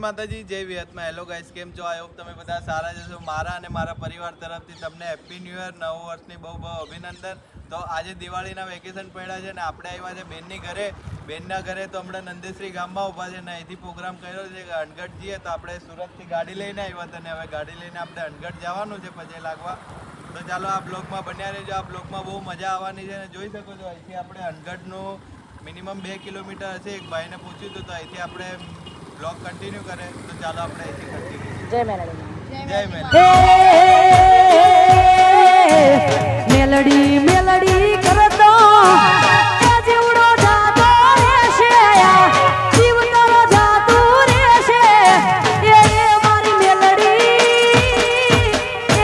માતાજી, જય વિહતમાં. Hello guys કેમ છો? આઈ હોપ તમે બધા સારા જશો મારા અને મારા પરિવાર તરફથી તમને હેપી ન્યૂ યર નવું વર્ષની બહુ બહુ અભિનંદન. તો આજે દિવાળીના વેકેશન પડ્યા છે ને આપણે આવ્યા છે બેનની ઘરે. બેનના ઘરે તો હમણાં નંદેશ્રી ગામમાં ઊભા છે ને અહીંથી પ્રોગ્રામ કર્યો છે કે અનગઢ જઈએ તો આપણે સુરતથી ગાડી લઈને આવ્યા હતા ને હવે ગાડી લઈને આપણે અનગઢ જવાનું છે પછી લાગવા. તો ચાલો આ બ્લોગમાં બન્યા રહેજો. આ બ્લોગમાં બહુ મજા આવવાની છે અને જોઈ શકો છો, અહીંથી આપણે અનગઢનું મિનિમમ બે કિલોમીટર હશે. એક ભાઈને પૂછ્યું હતું તો અહીંથી આપણે બ્લોગ કન્ટિન્યુ કરે તો ચાલો આપણે જય મેલડી જય મેલ મેલડી મેલડી કરતો એ જીવડો જાતો રહેશે જીવ તારો જાતો રહેશે. એ એ મારી મેલડી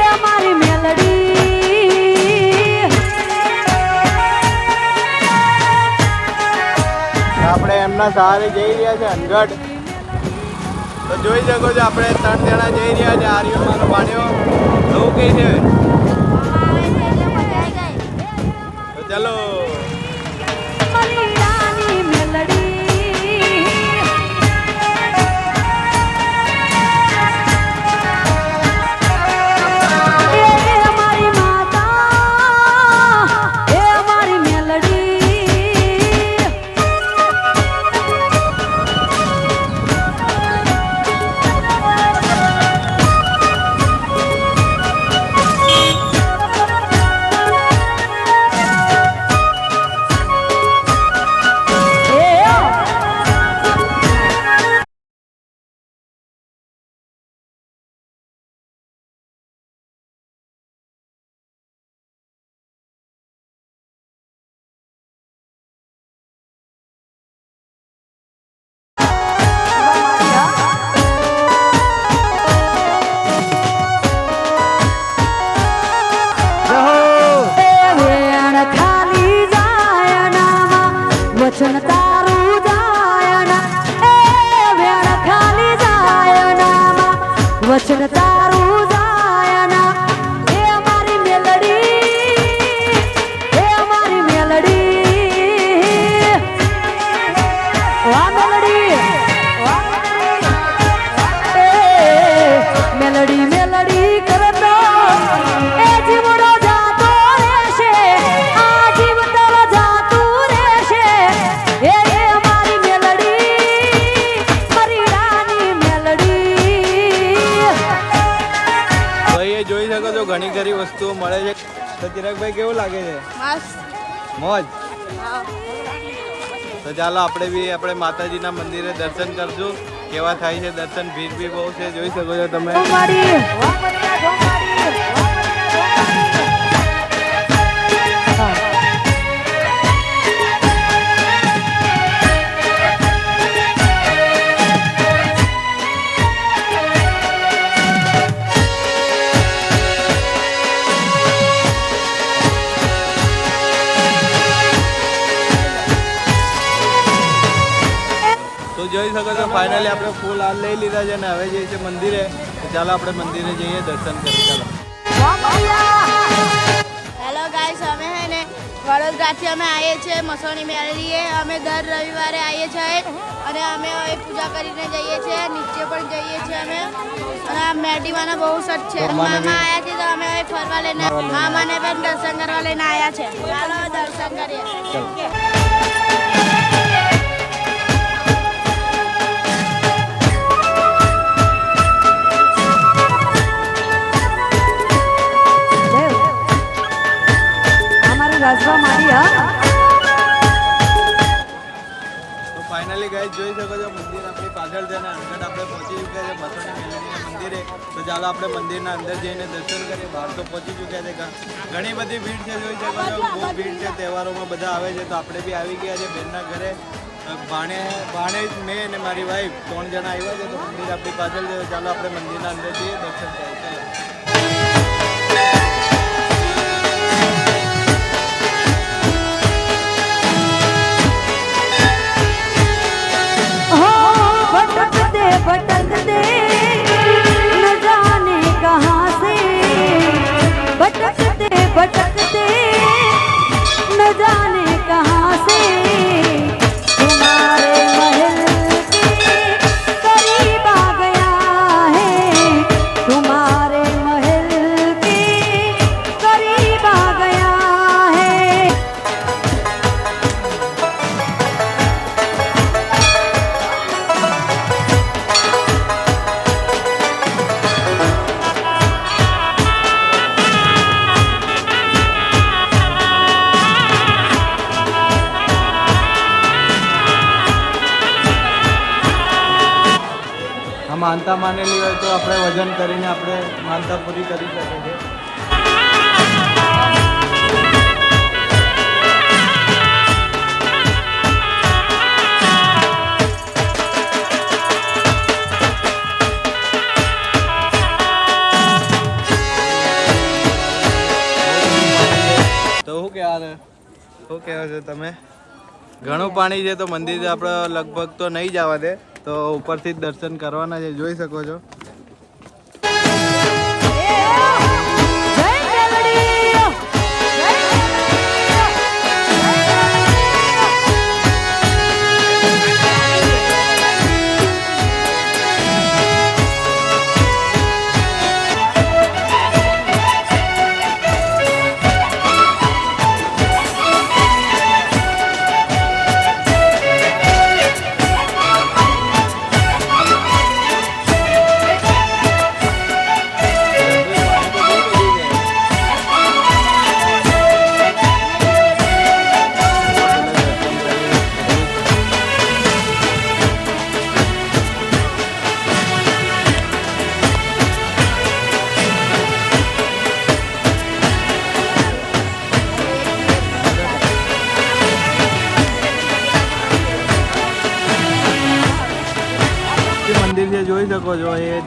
એ મારી મેલડી. આપણે એમના સહારે જઈ રહ્યા છે અનગઢ તો જોઈ શકો છો આપણે ત્રણ જણા જઈ રહ્યા છે આર્યો મારો પાડ્યો. એવું કઈ છે તો ચાલો. મળે છે. તો ચિરાગભાઈ કેવું લાગે છે? મોજ? તો ચાલો આપણે બી આપણે માતાજીના મંદિરે દર્શન કરશું. કેવા થાય છે દર્શન? ભીડ બી બહુ છે જોઈ શકો છો તમે. જોઈ શકો છો. ફાઇનલી આપણે ફૂલ હાલ લઈ લીધા છે અને હવે જઈએ છે મંદિરે. ચાલો આપણે મંદિરે જઈએ દર્શન કરી ચાલો. હેલો ગાઈસ અમે હે ને વડોદરાથી અમે આવીએ છીએ મસોણી મેળવીએ. અમે દર રવિવારે આવીએ છીએ અને અમે હવે પૂજા કરીને જઈએ છીએ નીચે પણ જઈએ છીએ અમે. અને આ મેરડીમાના બહુ સચ છે. મામા આવ્યા છે તો અમે ફરવા લઈને મામાને પણ દર્શન કરવા લઈને આવ્યા છે. ચાલો દર્શન કરીએ. રાજભા મારી તો ફાઇનલી ગાઈસ જોઈ શકો છો, મંદિર આપણી પાછળ છે અને અંગત આપણે પહોંચી ચૂક્યા છે મસોણી મેલડીના મંદિરે. તો ચાલો આપણે મંદિરના અંદર જઈને દર્શન કરીએ. બહાર તો પહોંચી ચૂક્યા છે ઘણી બધી ભીડ છે, જોઈ શકો છો. બહુ ભીડ છે, તહેવારોમાં બધા આવે છે, તો આપણે બી આવી ગયા છે બેનના ઘરે. ભાણે ભાણે જ મેં અને મારી વાઈફ ત્રણ જણા આવ્યા છે, તો મંદિર આપણી પાછળ છે. ચાલો આપણે મંદિરના અંદર જઈએ, દર્શન કરીએ. பட்டந்ததே માનતા માનેલી હોય તો આપણે વજન કરીને આપણે માનતા પૂરી કરી શકીએ છીએ. શું કહેવો છો તમે? ઘણું પાણી છે તો મંદિર આપણે લગભગ તો નહીં જવા દે. તો ઉપરથી જ દર્શન કરવાના છે જોઈ શકો છો.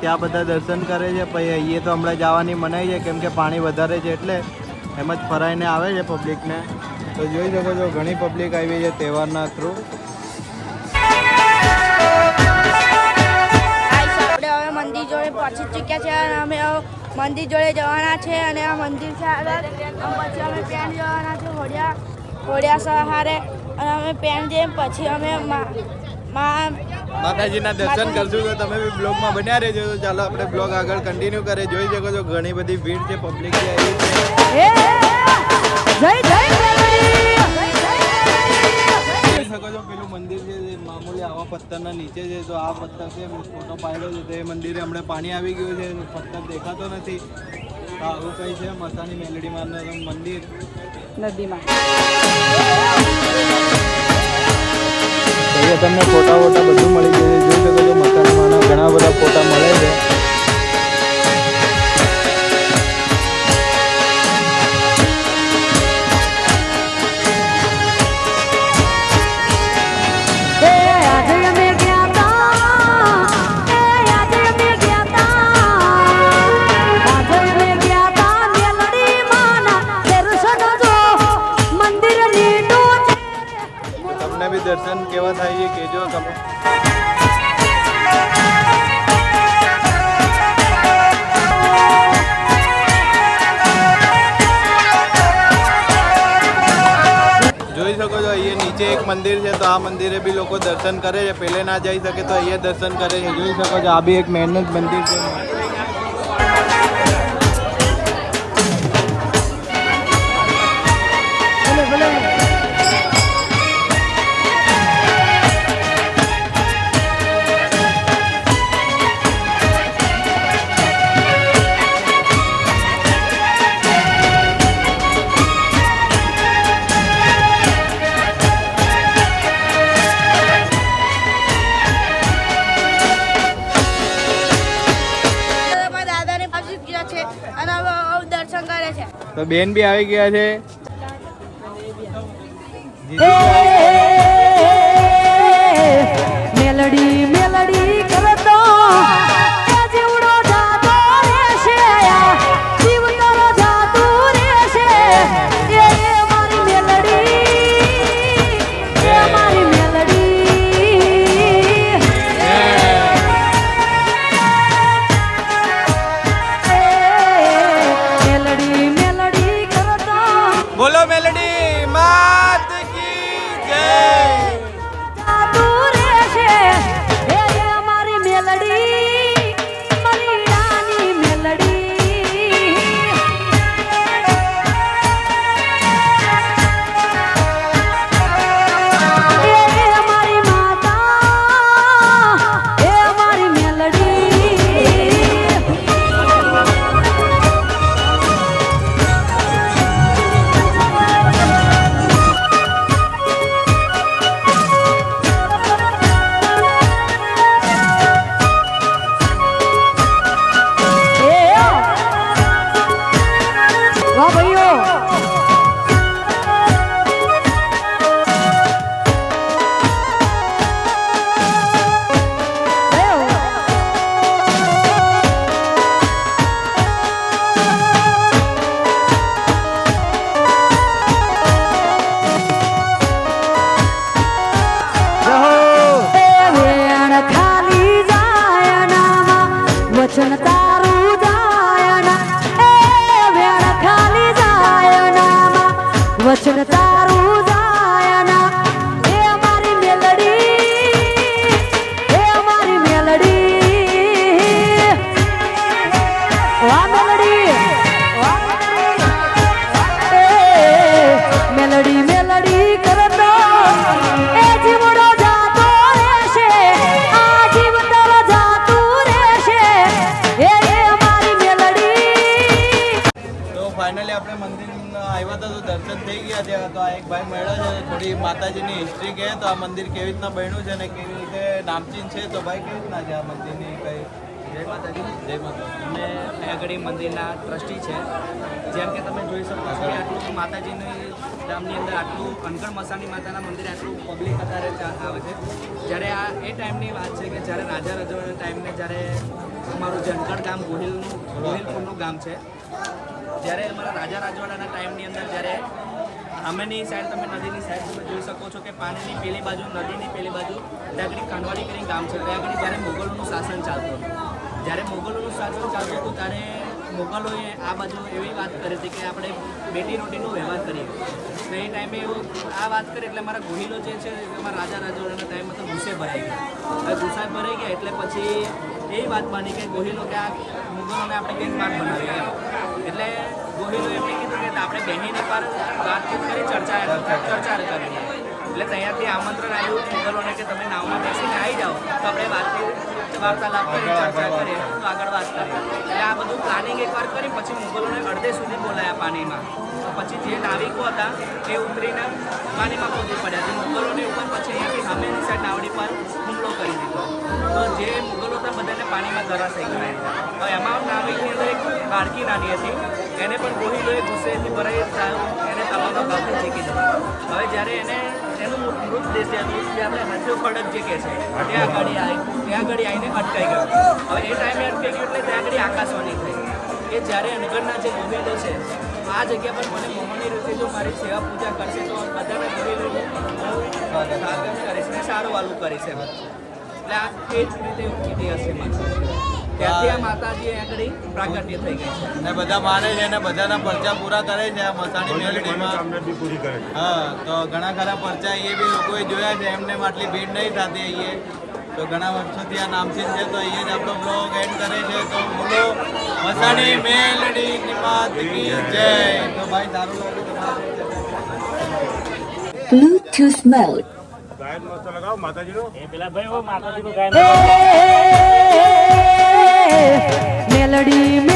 ત્યાં બધા દર્શન કરે છે. પછી અહીંયા તો હમણાં જવાની મનાઈ છે, કેમ કે પાણી વધારે છે એટલે એમ જ ફરાઈને આવે છે પબ્લિકને તો જોઈ શકો છો, ઘણી પબ્લિક આવી છે તહેવારના થ્રુ આપણે મંદિર જોડે પહોંચી ચૂક્યા છે અને અમે મંદિર જોડે જવાના છે અને આ મંદિર છે પછી અમે પેન જવાના છે હોડિયા હોડિયા સહારે. અને અમે પેન જઈએ પછી અમે મા માતાજીના દર્શન કરશું તો તમે બી બ્લોગમાં બન્યા રહેજો. તો ચાલો આપણે બ્લોગ આગળ કન્ટિન્યુ કરે જોઈ શકો છો ઘણી બધી ભીડ છે પબ્લિક શકો છો પેલું મંદિર છે જે મામૂલી આવા પથ્થરના નીચે છે. તો આ પથ્થર છે ફોટો પાડ્યો છે. તો એ મંદિરે હમણાં પાણી આવી ગયું છે પથ્થર દેખાતો નથી. આવું કંઈ છે મસાની મેલડી મારનું મંદિર. નદીમાં. અહીંયા તમને ફોટા વોટા બધું મળી જશે જોઈ શકો છો, મકાનમાંના ઘણા બધા ફોટા મળે છે. મંદિર છે, તો આ મંદિરે બી લોકો દર્શન કરે છે. પહેલે ના જઈ શકે તો અહીંયા દર્શન કરે છે. જોઈ શકો છો, આ બી એક મહેનત મંદિર છે. બેન બી આવી ગયા છે મેલડી ફાઇનલી આપણે મંદિર આવ્યા હતા તો દર્શન થઈ ગયા છે. તો આ એક ભાઈ મળ્યો છે થોડી માતાજીની હિસ્ટ્રી કહે તો આ મંદિર કેવી રીતના બન્યું છે અને કેવી રીતે નામચીન છે. તો ભાઈ કેવી રીતના છે આ મંદિરની કઈ? જય માતાજી. જય માતા અમે અહીંયા આગળ મંદિરના ટ્રસ્ટી છે. જેમ કે તમે જોઈ શકો છો કે આટલું માતાજીની ધામની અંદર આટલું કણકણ મસાની માતાના મંદિરે આટલું પબ્લિક અત્યારે આવે છે. જ્યારે આ એ ટાઈમની વાત છે કે જ્યારે રાજા રજવાના ટાઈમને જ્યારે અમારું જે અનગઢ ગામ ગોહિલનું ગોહિલપુરનું ગામ છે જ્યારે અમારા રાજા રાજવાડાના ટાઈમની અંદર જ્યારે સામેની સાઈડ તમે નદીની સાઈડ તમે જોઈ શકો છો કે પાણીની પેલી બાજુ, નદીની પેલી બાજુ ત્યાં આગળ કાંડવાડી કરીને ગામ છે. ત્યાં આગળ જ્યારે મોગલોનું શાસન ચાલતું હતું. જ્યારે મોગલોનું શાસન ચાલતું હતું ત્યારે મોગલોએ આ બાજુ એવી વાત કરી હતી કે આપણે બેટી રોટીનો વ્યવહાર કરીએ. તો એ ટાઈમે એવું આ વાત કરી એટલે મારા ગોહિલો જે છે અમારા રાજા રાજવાડાના ટાઈમમાં તો ગુસ્સે ભરાઈ ગયા. ગુસ્સા ભરાઈ ગયા એટલે પછી એ વાત માની કે ગોહિલો કે આ મુગલોને આપણે કંઈક વાત બનાવી એટલે ગોહિલો એમને કીધું કે આપણે બહેની પર વાતચીત કરી ચર્ચા ચર્ચા કરી એટલે ત્યાંથી આમંત્રણ આવ્યું મુગલોને કે તમે નાવમાં બેસીને આવી જાઓ, તો આપણે વાતચીત વાર્તાલાપ કરી, ચર્ચા કરીએ તો આગળ વાત કરીએ. એટલે આ બધું પ્લાનિંગ એકવાર કરી, પછી મુગલોને અડધે સુધી બોલાયા પાણીમાં. તો પછી જે નાવિકો હતા, એ ઉતરીને પાણીમાં કૂદી પડ્યા. મુગલોની ઉપર પછી અહીંયાથી સામેની સાઈડ નાવડી પર હુમલો કરી દીધો. તો જે મુગલો બધાને પાણીમાં ધરાશાઈ ગયા. હવે એમાં નાવિકની અંદર એક બાળકી નાની હતી. એને પણ ગોહિલોએ ગુસ્સેથી ભરાઈ એને તલાવના ભાગથી ચીકી દીધો હવે જ્યારે એને એનું મૃતદેહ જે હતું જે આપણે હાથીઓ ખડક જે કહે છે, ત્યાં આગળ આવી ત્યાં આગળ આવીને અટકાઈ ગયો. હવે એ ટાઈમે અટકાઈ ગયું એટલે ત્યાં આગળ આકાશવાણી થઈ. કે જ્યારે અનગરના જે ગોવિંદો છે, આ જગ્યા પર મને મોહની રીતે જો મારી સેવા પૂજા કરશે તો બધાના ગોહિલો સ્વાગત કરીશ ને સારું વાલું કરીશ એમ એટલે આ એ જ રીતે ઇતિહાસ છે માતાજી. ત્યાંથી આ માતાજી આગળ પ્રાગટ્ય થઈ ગઈ છે. ને બધા માને છે અને બધાના પરચા પૂરા કરે છે આ મસાણી મેલડીમાં. પૂરી કરે હા તો ઘણા ખરા પરચા એ બી લોકોએ જોયા છે એમને આટલી ભીડ નહીં થતી અહીંયા. તો ઘણા વર્ષોથી આ નામચીન છે તો અહીંયા જ આપણો બ્લોગ એન્ડ કરે છે તો બોલો મસાણી મેલડી ની માત કી જય. તો ભાઈ દારૂ Bluetooth mode. ગાયન મસ્ત લગાવો માતાજીનો મેલડી મેલડી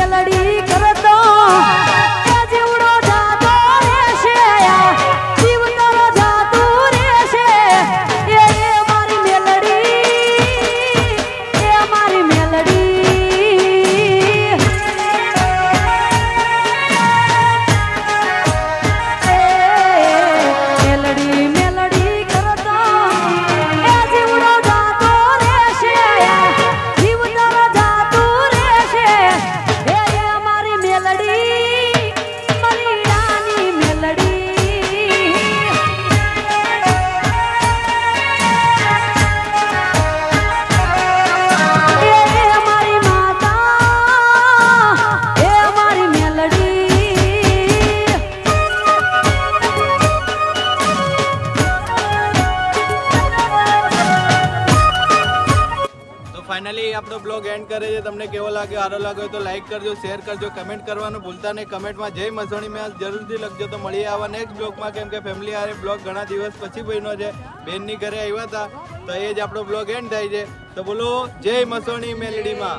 ફાઇનલી આપણો બ્લોગ એન્ડ કરે છે. તમને કેવો લાગ્યો? સારો લાગ્યો તો લાઈક કરજો શેર કરજો કમેન્ટ કરવાનું ભૂલતા નહીં. કમેન્ટમાં જય મસોણી મેં. જરૂરથી લખજો તો મળીએ આવા નેક્સ્ટ બ્લોગમાં કેમ કે ફેમિલી આરે બ્લોગ ઘણા દિવસ પછી બન્યો છે. બેનની ઘરે આવ્યા હતા. તો એ જ આપણો બ્લોગ એન્ડ થાય છે. તો બોલો, જય મસોણી મેલડીમાં.